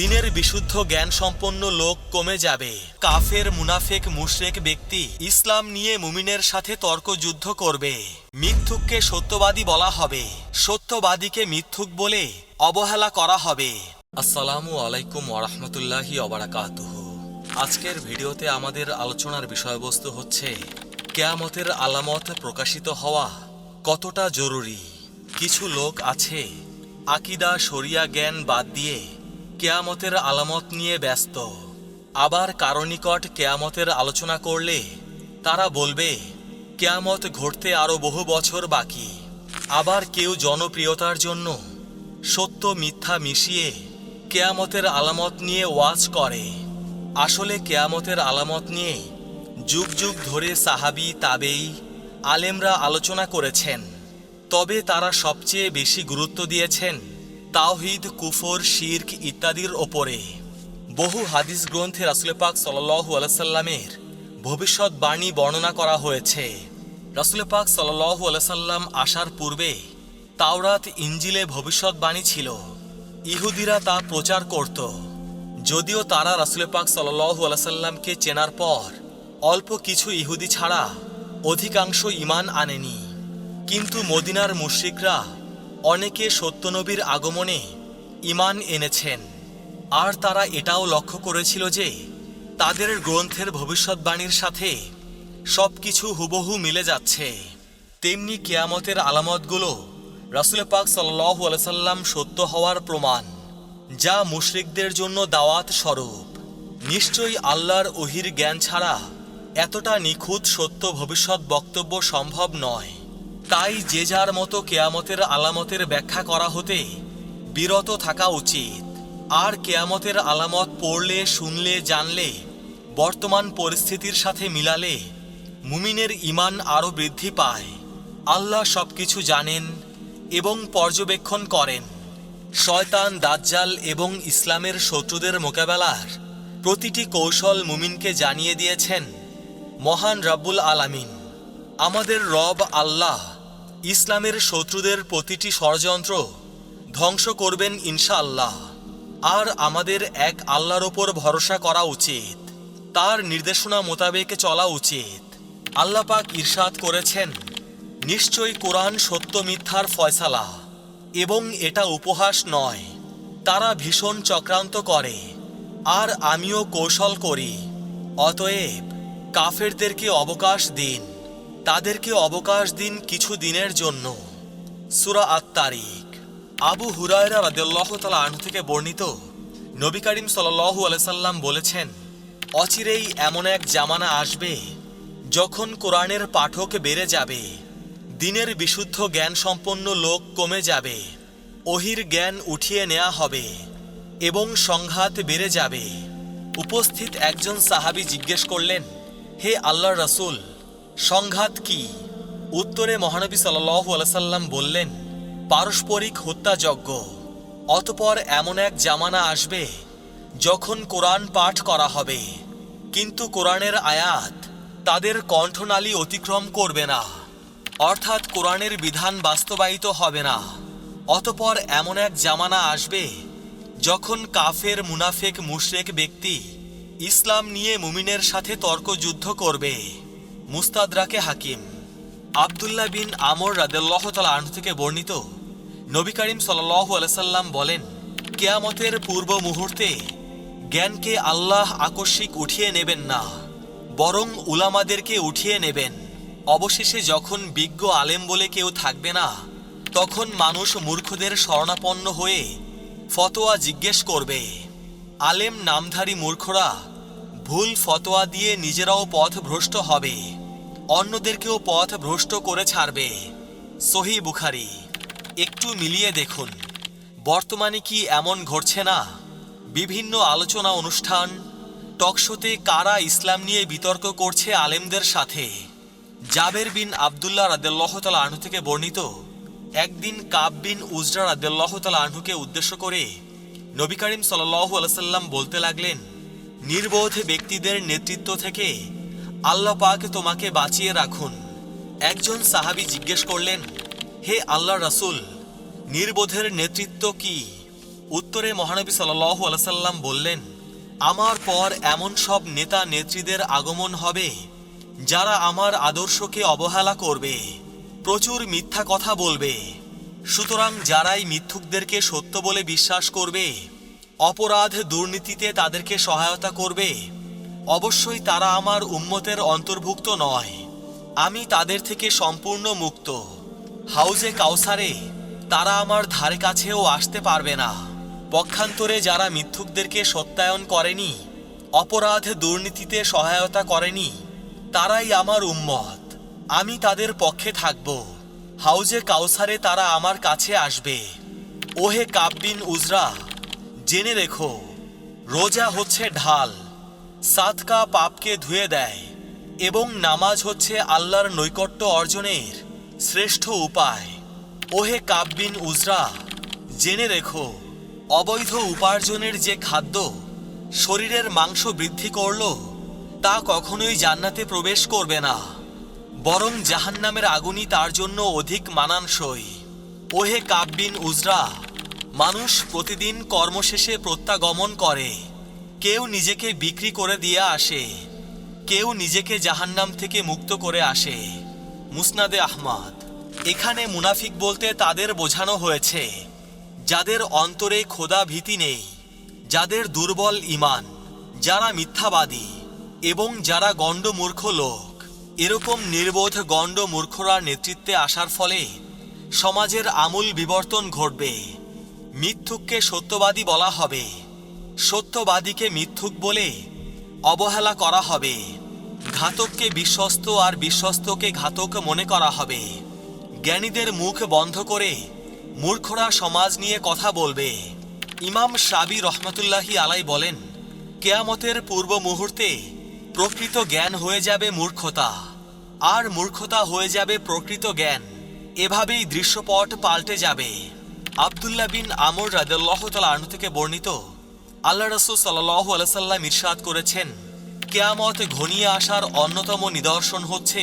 দিনের বিশুদ্ধ জ্ঞান সম্পন্ন লোক কমে যাবে। কাফের, মুনাফেক, মুশরেক ব্যক্তি ইসলাম নিয়ে মুমিনের সাথে তর্ক যুদ্ধ করবে। মিথ্যুককে সত্যবাদী বলা হবে। সত্যবাদীকে মিথ্যুক বলে অবহেলা করা হবে। আসসালামু আলাইকুম ওরহমতুল্লাহি অবরাকাতুহ আজকের ভিডিওতে আমাদের আলোচনার বিষয়বস্তু হচ্ছে, কেয়ামতের আলামত প্রকাশিত হওয়া কতটা জরুরি? কিছু লোক আছে, আকিদা, শরিয়া জ্ঞান বাদ দিয়ে কেয়ামতের আলামত নিয়ে ব্যস্ত। আবার কারও নিকট কেয়ামতের আলোচনা করলে তারা বলবে, কেয়ামত ঘটতে আরও বহু বছর বাকি। আবার কেউ জনপ্রিয়তার জন্য সত্য মিথ্যা মিশিয়ে কেয়ামতের আলামত নিয়ে ওয়াজ করে। আসলে কেয়ামতের আলামত নিয়ে যুগ যুগ ধরে সাহাবি, তাবেই, আলেমরা আলোচনা করেছেন। তবে তারা সবচেয়ে বেশি গুরুত্ব দিয়েছেন তাওহিদ, কুফর, শির্ক ইত্যাদির ওপরে। বহু হাদিস গ্রন্থে রাসুল পাক সাল্লু আলাইসাল্লামের ভবিষ্যৎবাণী বর্ণনা করা হয়েছে। রাসুল পাক সাল্লু আলাইসাল্লাম আসার পূর্বে তাওরাত ইঞ্জিলে ভবিষ্যৎবাণী ছিল। ইহুদিরা তা প্রচার করত। যদিও তারা রাসুল পাক সাল্লু আলাইসাল্লামকে চেনার পর অল্প কিছু ইহুদি ছাড়া অধিকাংশ ইমান আনেনি। কিন্তু মদিনার মুশ্রিকরা অনেকে সত্যনবীর আগমনে ইমান এনেছেন। আর তারা এটাও লক্ষ্য করেছিল যে তাদের গ্রন্থের ভবিষ্যৎবাণীর সাথে সব কিছু হুবহু মিলে যাচ্ছে। তেমনি কেয়ামতের আলামতগুলো রাসুল পাক সাল্লু আলসাল্লাম সত্য হওয়ার প্রমাণ, যা মুশরিকদের জন্য দাওয়াত স্বরূপ। নিশ্চয়ই আল্লাহর ওহির জ্ঞান ছাড়া এতটা নিখুঁত সত্য ভবিষ্যৎ বক্তব্য সম্ভব নয়। তাই যে যার মতো কেয়ামতের আলামতের ব্যাখ্যা করা হতে বিরত থাকা উচিত। আর কেয়ামতের আলামত পড়লে, শুনলে, জানলে, বর্তমান পরিস্থিতির সাথে মিলালে মুমিনের ইমান আরও বৃদ্ধি পায়। আল্লাহ সবকিছু জানেন এবং পর্যবেক্ষণ করেন। শয়তান, দাজ্জাল এবং ইসলামের শত্রুদের মোকাবেলার প্রতিটি কৌশল মুমিনকে জানিয়ে দিয়েছেন মহান রাব্বুল আলামিন। আমাদের রব আল্লাহ। ইসলামের শত্রুদের প্রতিটি ষড়যন্ত্র ধ্বংস করবেন ইনশাআল্লাহ। আর আমাদের এক আল্লাহর ওপর ভরসা করা উচিত। তার নির্দেশনা মোতাবেক চলা উচিত। আল্লাহ পাক ইরশাদ করেছেন, নিশ্চয়ই কোরআন সত্য মিথ্যার ফয়সালা এবং এটা উপহাস নয়। তারা ভীষণ চক্রান্ত করে, আর আমিও কৌশল করি, অতএব কাফেরদেরকে অবকাশ দিন। তাদেরকে অবকাশ দিন কিছু দিনের জন্য। সুরা আত তারিক আবু হুরায়রা রাদিয়াল্লাহ তালা আনহু থেকে বর্ণিত, নবী করিম সাল্লাল্লাহু আলাইহি সাল্লাম বলেছেন, অচিরেই এমন এক জামানা আসবে, যখন কোরআনের পাঠক বেড়ে যাবে, দিনের বিশুদ্ধ জ্ঞান সম্পন্ন লোক কমে যাবে, অহির জ্ঞান উঠিয়ে নেওয়া হবে এবং সংঘাত বেড়ে যাবে। উপস্থিত একজন সাহাবী জিজ্ঞেস করলেন, হে আল্লাহ রসুল সংঘাত কি? উত্তরে মহানবী সাল্লাল্লাহু আলাইহি সাল্লাম বললেন, পারস্পরিক হত্যাযজ্ঞ। অতপর এমন এক জামানা আসবে যখন কোরআন পাঠ করা হবে। কিন্তু কোরআনের আয়াত তাদের কণ্ঠনালী অতিক্রম করবে না। অর্থাৎ কোরআনের বিধান বাস্তবায়িত হবে না। অতপর এমন এক জামানা আসবে যখন কাফের, মুনাফেক, মুশরেক ব্যক্তি ইসলাম নিয়ে মুমিনের সাথে তর্কযুদ্ধ করবে। মুস্তাদরাকে হাকিম। আবদুল্লাহ বিন আমর রাদেল্লাহ তালা আনহু থেকে বর্ণিত, নবী করিম সাল্লাহু আলাইসাল্লাম বলেন, কেয়ামতের পূর্ব মুহূর্তে জ্ঞানকে আল্লাহ আকস্মিক উঠিয়ে নেবেন না, বরং উলামাদেরকে উঠিয়ে নেবেন। অবশেষে যখন বিজ্ঞ আলেম বলে কেউ থাকবে না, তখন মানুষ মূর্খদের শরণাপন্ন হয়ে ফতোয়া জিজ্ঞেস করবে। আলেম নামধারী মূর্খরা ভুল ফতোয়া দিয়ে নিজেরাও পথ ভ্রষ্ট হবে। অন্যদেরকেও পথ ভ্রষ্ট করে ছাড়বে। সহি বুখারি। একটু মিলিয়ে দেখুন, বর্তমানে কি এমন ঘটছে না? বিভিন্ন আলোচনা অনুষ্ঠান, টকশোতে কারা ইসলাম নিয়ে বিতর্ক করছে আলেমদের সাথে? জাবের বিন আবদুল্লাহ রাদেল্লাহ তালা আনহু থেকে বর্ণিত, একদিন কাব বিন উজরা রাদেল্লাহ তালা আনহুকে উদ্দেশ্য করে নবী করিম সাল্লাহু আলসাল্লাম বলতে লাগলেন, নির্বোধ ব্যক্তিদের নেতৃত্ব থেকে আল্লাহ পাক তোমাকে বাঁচিয়ে রাখুন। একজন সাহাবী জিজ্ঞেস করলেন, হে আল্লাহ রাসূল, নির্বোধের নেতৃত্ব কি? উত্তরে মহানবী সাল্লাল্লাহু আলাইহি সাল্লাম বললেন, আমার পর এমন সব নেতা নেত্রীদের আগমন হবে, যারা আমার আদর্শকে অবহেলা করবে, প্রচুর মিথ্যা কথা বলবে। সুতরাং যারাই মিথ্যুকদেরকে সত্য বলে বিশ্বাস করবে, অপরাধ দুর্নীতিতে তাদেরকে সহায়তা করবে অবশ্যই তারা আমার উম্মতের অন্তর্ভুক্ত নয়। আমি তাদের থেকে সম্পূর্ণ মুক্ত। হাউজে কাউসারে, তারা আমার ধারে কাছেও আসতে পারবে না। পক্ষান্তরে যারা মিথ্যুকদেরকে সত্যায়ন করেনি, অপরাধ দুর্নীতিতে সহায়তা করেনি, তারাই আমার উম্মত। আমি তাদের পক্ষে থাকব। হাউজে কাউসারে তারা আমার কাছে আসবে। ওহে কাব্বিন উজরা, জেনে রেখো, রোজা হচ্ছে ঢাল। সাতকা পাপকে ধুয়ে দেয় এবং নামাজ হচ্ছে আল্লাহর নৈকট্য অর্জনের শ্রেষ্ঠ উপায়। ওহে কাব্বিন উজরা, জেনে রেখো, অবৈধ উপার্জনের যে খাদ্য শরীরের মাংস বৃদ্ধি করল, তা কখনোই জান্নাতে প্রবেশ করবে না। বরং জাহান্নামের আগুনই তার জন্য অধিক মানানসই। ওহে কাব্বিন উজরা, মানুষ প্রতিদিন কর্মশেষে প্রত্যাগমন করে। কেউ নিজেকে বিক্রি করে দিয়ে আসে। কেউ নিজেকে জাহান্নাম থেকে মুক্ত করে আসে। মুসনাদে আহমাদ। এখানে মুনাফিক বলতে তাদের বোঝানো হয়েছে, যাদের অন্তরে খোদা ভীতি নেই, যাদের দুর্বল ইমান যারা মিথ্যাবাদী এবং যারা গণ্ডমূর্খ লোক। এরকম নির্বোধ গণ্ডমূর্খরা নেতৃত্বে আসার ফলে সমাজের আমূল বিবর্তন ঘটবে। মিথ্যুককে সত্যবাদী বলা হবে। সত্যবাদীকে মিথ্যুক বলে অবহেলা করা হবে। ঘাতককে বিশ্বস্ত আর বিশ্বস্তকে ঘাতক মনে করা হবে। জ্ঞানীদের মুখ বন্ধ করে মূর্খরা সমাজ নিয়ে কথা বলবে। ইমাম সাবি রহমতুল্লাহি আলাই বলেন, কেয়ামতের পূর্ব মুহূর্তে প্রকৃত জ্ঞান হয়ে যাবে মূর্খতা, আর মূর্খতা হয়ে যাবে প্রকৃত জ্ঞান। এভাবেই দৃশ্যপট পাল্টে যাবে। আবদুল্লাহ বিন আমর রাদেল্লাহ আনু থেকে বর্ণিত আল্লাহ রসুল সাল্লাহ আলসাল্লাম ইরশাদ করেছেন, কেয়ামত ঘনিয়ে আসার অন্যতম নিদর্শন হচ্ছে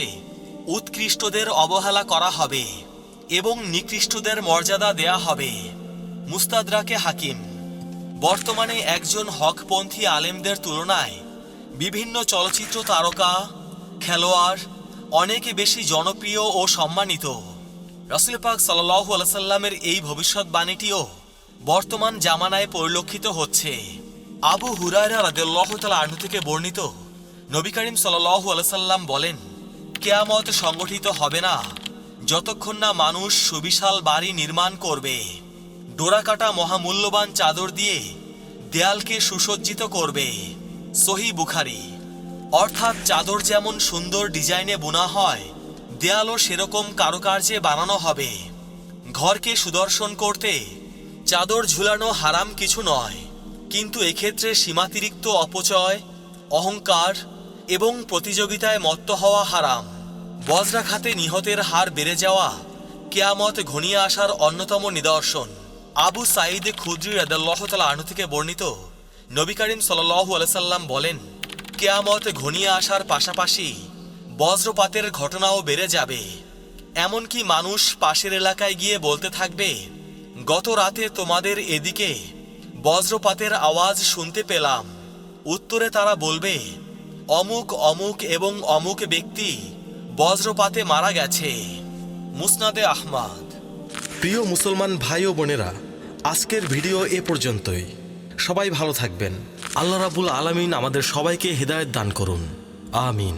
উৎকৃষ্টদের অবহেলা করা হবে এবং নিকৃষ্টদের মর্যাদা দেয়া হবে। মুস্তাদরাকে হাকিম, বর্তমানে একজন হকপন্থী আলেমদের তুলনায় বিভিন্ন চলচ্চিত্র তারকা, খেলোয়াড় অনেক বেশি জনপ্রিয় ও সম্মানিত। রসুল পাক সাল্লাহু আলসাল্লামের এই ভবিষ্যৎবাণীটিও বর্তমান জামানায় পরিলক্ষিত হচ্ছে। আবু হুরায়রা রাদিয়াল্লাহু তাআলা আনহু থেকে বর্ণিত। নবী করিম সাল্লাল্লাহু আলাইহি সাল্লাম বলেন, কেয়ামত সংগঠিত হবে না। যতক্ষণ না মানুষ সুবিশাল বাড়ি নির্মাণ করবে। ডোরাকাটা মহামূল্যবান চাদর দিয়ে দেয়ালকে সুসজ্জিত করবে। সহি বুখারি। অর্থাৎ চাদর যেমন সুন্দর ডিজাইনে বোনা হয়, দেয়ালও সেরকম কারুকার্যে বানানো হবে। ঘরকে সুদর্শন করতে চাদর ঝুলানো হারাম কিছু নয়, কিন্তু এক্ষেত্রে সীমাতিরিক্ত অপচয়, অহংকার এবং প্রতিযোগিতায় মত্ত হওয়া হারাম। বজ্রাঘাতে নিহতের হার বেড়ে যাওয়া কেয়ামত ঘনিয়ে আসার অন্যতম নিদর্শন। আবু সাঈদ খুদ্রি রাদাল্লাহ তালা আনু থেকে বর্ণিত নবী করিম সাল্লাহু আলসাল্লাম বলেন, কেয়ামত ঘনিয়ে আসার পাশাপাশি বজ্রপাতের ঘটনাও বেড়ে যাবে। এমনকি মানুষ পাশের এলাকায় গিয়ে বলতে থাকবে গত রাতে তোমাদের এদিকে বজ্রপাতের আওয়াজ শুনতে পেলাম। উত্তরে তারা বলবে, অমুক অমুক এবং অমুক ব্যক্তি বজ্রপাতে মারা গেছে। মুসনাদে আহমাদ। প্রিয় মুসলমান ভাই ও বোনেরা, আজকের ভিডিও এ পর্যন্তই। সবাই ভালো থাকবেন। আল্লাহ রাবুল আলামিন আমাদের সবাইকে হেদায়েত দান করুন। আমিন।